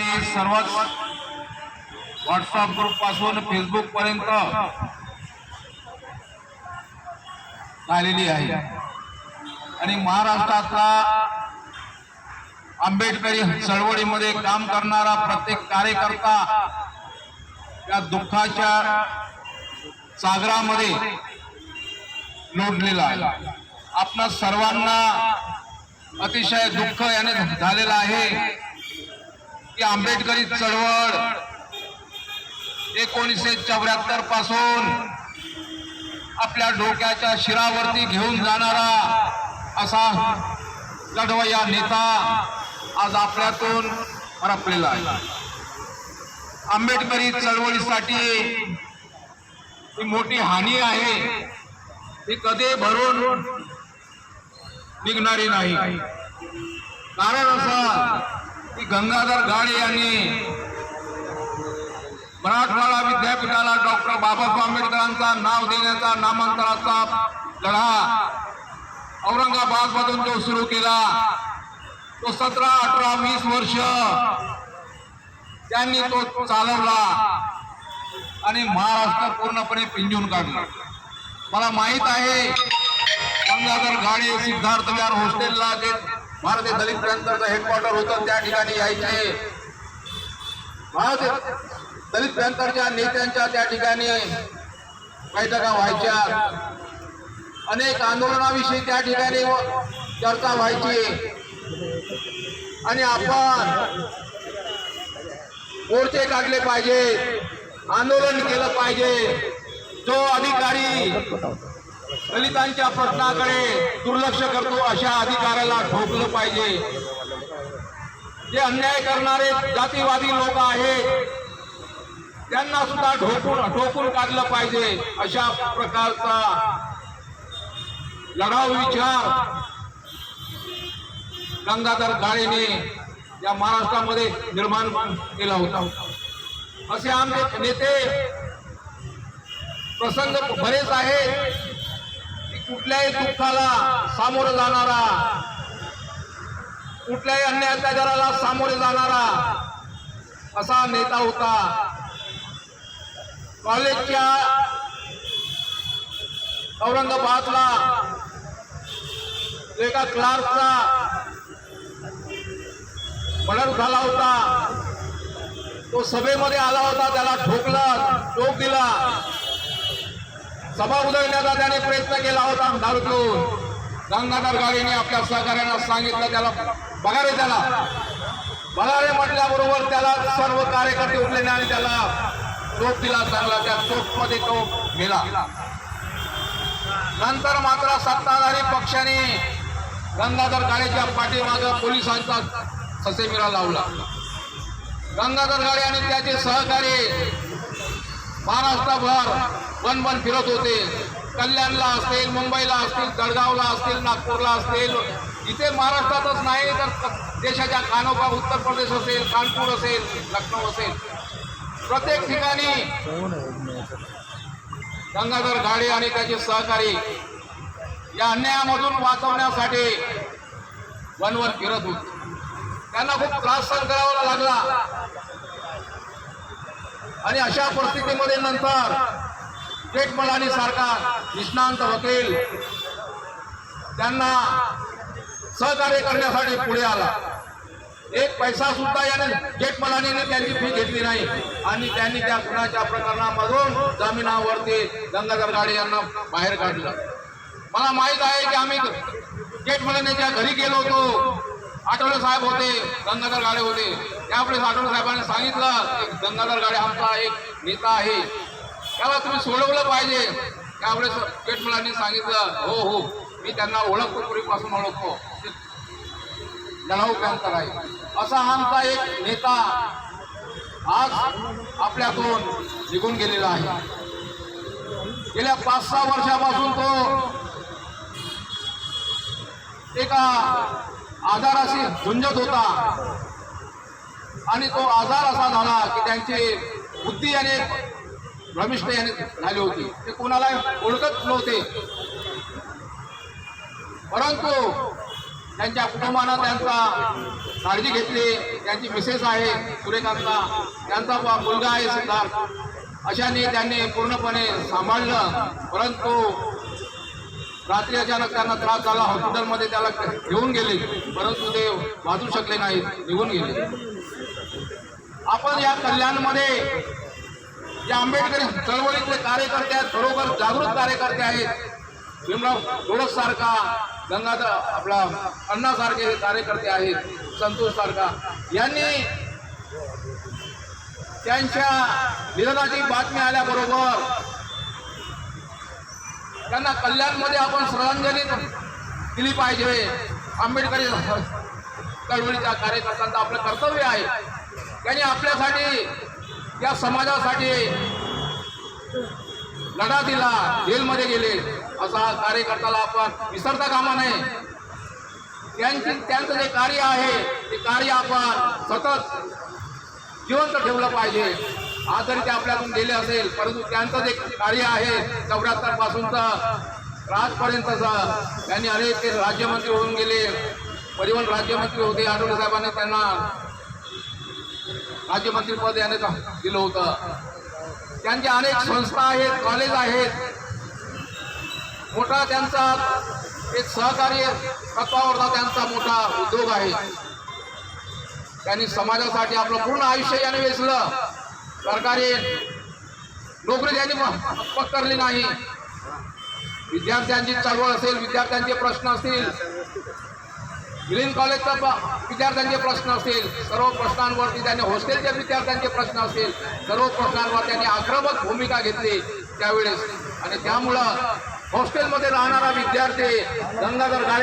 आणि सर्वच WhatsApp ग्रुपपासून Facebook पर्यंत झालेली आहे. आणि महाराष्ट्रातला आंबेडकरी चळवळीमध्ये काम करणारा प्रत्येक कार्यकर्ता या दुःखाच्या सागरामध्ये लोटलेला आहे. आपणा सर्वांना अतिशय दुःख याने झालेलं आहे. की आंबेडकरी चळवळ एकोणीसशे चौऱ्याहत्तरपासून आपल्या डोक्याच्या शिरावरती घेऊन जाणारा असा लढवया नेता आज आपल्यातून हरपलेला आहे. आंबेडकरी चळवळीसाठी ही मोठी हानी आहे. ती कधी भरून निघणारी नाही. कारण असं की गंगाधर गाडे यांनी मराठवाडा विद्यापीठाला डॉक्टर बाबासाहेब आंबेडकरांचा नाव देण्याचा नामांतराचा लढा औरंगाबादमधून जो सुरू केला तो सतरा अठरा वीस वर्ष त्यांनी तो चालवला आणि महाराष्ट्र पूर्णपणे पिंजून काढला. मला माहीत आहे गंगाधर गाडे सिद्धार्थ विहार हॉस्टेलला जे भारतीय दलित पॅन्थरचं हेडक्वार्टर होतं त्या ठिकाणी यायचे भारतीय दलित पॅन्थरच्या नेत्यांच्या त्या ठिकाणी बैठका व्हायच्या. अनेक आंदोलनाविषयी त्या ठिकाणी चर्चा व्हायची. आणि आपण मोर्चे काढले पाहिजे आंदोलन केलं पाहिजे. जो अधिकारी दलितांच्या प्रश्नाकडे दुर्लक्ष करतो अशा अधिकाऱ्याला ठोकलं पाहिजे. जे अन्याय करणारे जातीवादी लोक आहेत त्यांना सुद्धा ढोकून ठोकून काढलं पाहिजे. अशा प्रकारचा लढाऊ विचार गंगाधर गाळेने या महाराष्ट्रामध्ये निर्माण केला होता. असे आमचे नेते प्रसंग बरेच आहेत. कुठल्याही दुःखाला सामोरं जाणारा कुठल्याही अन्याय अत्याचाराला सामोरे जाणारा असा नेता होता. कॉलेजच्या औरंगाबादला एका क्लार्कचा मर्डर झाला होता. तो सभेमध्ये आला होता त्याला ठोकला टोक दिला सभा उधळण्याचा त्याने प्रयत्न केला होता दारू पिऊन गंगाधर गाडीने आपल्या सहकार्यांना सांगितलं त्याला बघा रे त्याला. बघा रे म्हटल्याबरोबर त्याला सर्व कार्यकर्ते उठले आणि त्याला चोप दिला चांगला त्या चोपमध्ये तो गेला. नंतर मात्र सत्ताधारी पक्षाने गंगाधर गाडेच्या पाठीमागं पोलिसांचा ससेमिरा लावला. गंगाधर गाडे आणि त्याचे सहकारी महाराष्ट्रभर वन वन फिरत होते. कल्याणला असतील मुंबईला असतील जळगावला असतील नागपूरला असतील इथे महाराष्ट्रातच नाही तर देशाच्या कानोबा उत्तर प्रदेश असेल कानपूर असेल लखनौ असेल. प्रत्येक ठिकाणी गंगाधर गाडे आणि त्याचे सहकारी या अन्यायामधून वाचवण्यासाठी वनवर फिरत होते. त्यांना खूप त्रास सहन करावा लागला. आणि अशा परिस्थितीमध्ये नंतर जेठमलानी सारखा निष्णांत वकील त्यांना सहकार्य करण्यासाठी पुढे आला. एक पैसा सुद्धा याने जेठमलानीने त्यांची फी घेतली नाही. आणि त्यांनी त्या खुनाच्या प्रकरणामधून जामिनावरती गंगाधर गाडे यांना बाहेर काढलं. मला माहीत आहे की आम्ही जेठमलानीच्या घरी गेलो होतो. आठवडे साहेब होते गंगाधर गाडे होते. त्यामुळे आठवडे साहेबांनी सांगितलं की गंगाधर गाडे आमचा एक नेता आहे. त्याला तुम्ही सोडवलं पाहिजे. त्यावेळेस जेठमलांनी सांगितलं हो हो मी त्यांना ओळखतो पूर्वीपासून ओळखतो. ते लढाऊ पॅन्थर आहे असा आमचा एक नेता आज आपल्यातून निघून गेलेला आहे. गेल्या पाच सहा वर्षापासून तो एका आजाराशी झुंजत होता. आणि तो आजार असा झाला की त्यांची बुद्धी आणि भ्रमिष्ठ याने झाली होती. ते कोणाला ओळखत नव्हते. परंतु त्यांच्या कुटुंबानं त्यांचा काळजी घेतली. त्यांची मिसेस आहे सुरेखांचा त्यांचा मुलगा आहे सिद्धार्थ. अशाने त्यांनी पूर्णपणे सांभाळलं. परंतु रात्री अचानक त्यांना त्रास झाला हॉस्पिटलमध्ये त्याला घेऊन गेले. परंतु ते वाचू शकले नाहीत निघून गेले. आपण या कल्याणमध्ये जे आंबेडकरी चळवळीतले कार्यकर्ते आहेत खरोखर जागृत कार्यकर्ते आहेत भीमराव गोडस सारखा गंगाधर आपला अण्णासारखे हे कार्यकर्ते आहेत संतोष सारखा यांनी त्यांच्या निधनाची बातमी आल्याबरोबर त्यांना कल्याणमध्ये आपण श्रद्धांजली दिली पाहिजे. आंबेडकरी चळवळीच्या कार्यकर्त्यांचं आपलं कर्तव्य आहे. त्यांनी आपल्यासाठी या समाजासाठी लढा दिला जेलमध्ये गेले. असा कार्यकर्त्याला आपण विसरता कामा नये. त्यांची त्यांचं जे कार्य आहे ते कार्य आपण सतत जिवंत ठेवलं पाहिजे. आज जरी ते आपल्यातून गेले असेल परंतु त्यांचं जे कार्य आहे चौऱ्याहत्तर पासूनचं आजपर्यंतचं त्यांनी अनेक ते राज्यमंत्री होऊन गेले परिवहन राज्यमंत्री होते आठवले साहेबांनी त्यांना राज्यमंत्रीपद याने दिलं होतं. त्यांच्या अनेक संस्था आहेत कॉलेज आहेत. मोठा त्यांचा एक सहकार्य तत्वावरचा त्यांचा मोठा उद्योग आहे. त्यांनी समाजासाठी आपलं पूर्ण आयुष्य याने वेचलं. सरकारी नोकरी त्यांनी पत्करली नाही. विद्यार्थ्यांची चळवळ असेल विद्यार्थ्यांचे प्रश्न असतील. मिलिंद कॉलेजचा विद्यार्थ्यांचे प्रश्न असतील. सर्व प्रश्नांवरती त्यांनी हॉस्टेलच्या विद्यार्थ्यांचे प्रश्न असतील. सर्व प्रश्नांवर त्यांनी आक्रमक भूमिका घेतली त्यावेळेस. आणि त्यामुळं हॉस्टेलमध्ये राहणारा विद्यार्थी गंगाधर गाळे